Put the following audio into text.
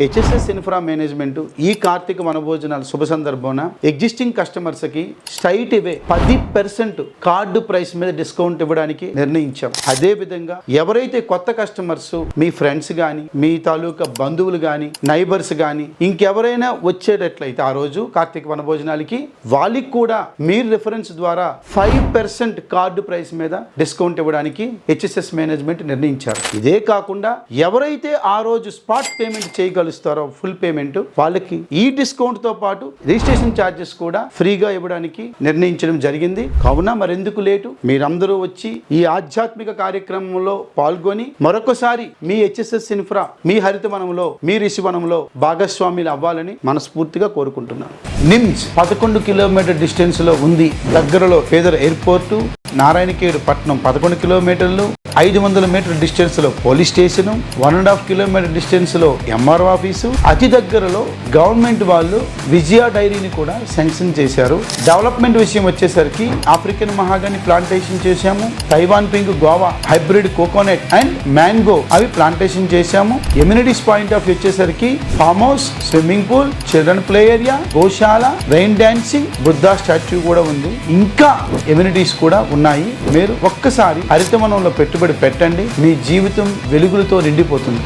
HSS infra management ఈ కార్తీక వనభోజనాల శుభ సందర్భంన ఎగ్జిస్టింగ్ కస్టమర్స్కి స్ట్రైట్ ఇవే పది పర్సెంట్ కార్డు ప్రైస్ మీద డిస్కౌంట్ ఇవ్వడానికి నిర్ణయించాం. అదే విధంగా ఎవరైతే కొత్త కస్టమర్స్ మీ ఫ్రెండ్స్ కానీ మీ తాలూకా బంధువులు కానీ నైబర్స్ కానీ ఇంకెవరైనా వచ్చేటట్లయితే ఆ రోజు కార్తీక వనభోజనాలకి వాళ్ళకి కూడా మీరు రిఫరెన్స్ ద్వారా ఫైవ్ పర్సెంట్ కార్డు ప్రైస్ మీద డిస్కౌంట్ ఇవ్వడానికి హెచ్ఎస్ఎస్ మేనేజ్మెంట్ నిర్ణయించారు. ఇదే కాకుండా ఎవరైతే ఆ రోజు స్పాట్ పేమెంట్ చేయగలరు చేయగలుస్తారో ఫుల్ పేమెంట్ వాళ్ళకి ఈ డిస్కౌంట్తో పాటు రిజిస్ట్రేషన్ ఛార్జెస్ కూడా ఫ్రీగా ఇవ్వడానికి నిర్ణయించడం జరిగింది. కావున మరెందుకు లేటు? మీరందరూ వచ్చి ఈ ఆధ్యాత్మిక కార్యక్రమంలో పాల్గొని మరొకసారి మీ హెచ్ఎస్ఎస్ ఇన్ఫ్రా మీ హరితవనంలో మీ రిషివనంలో భాగస్వామ్యులు అవ్వాలని మనస్ఫూర్తిగా కోరుకుంటున్నాను. నిమ్స్ పదకొండు కిలోమీటర్ డిస్టెన్స్లో ఉంది దగ్గరలో పేదర ఎయిర్పోర్టు నారాయణకేడు పట్నం పదకొండు కిలోమీటర్లు. ఐదు వందల మీటర్ డిస్టెన్స్లో police station one and half kilometre డిస్టెన్స్లో ఎంఆర్ఓ ఆఫీసు అతి దగ్గరలో గవర్నమెంట్ వాళ్ళు విజయ డైరీని కూడా శాంక్షన్ చేశారు. డెవలప్మెంట్ విషయం వచ్చేసరికి ఆఫ్రికన్ మహాగాని ప్లాంటేషన్ చేశాము. Taiwan pink Goa hybrid coconut and mango అవి ప్లాంటేషన్ చేశాము. ఎమ్యూనిటీస్ పాయింట్ ఆఫ్ వచ్చేసరికి farm house swimming pool children play area గోశాల రెయిన్ డాన్సింగ్ బుద్ధా స్టాచ్యూ కూడా ఉంది. ఇంకా ఎమ్యూనిటీస్ కూడా ఉన్నాయి. మీరు ఒక్కసారి హరితవనంలో పెట్టుబడి పెట్టండి. మీ జీవితం వెలుగులతో నిండిపోతుంది.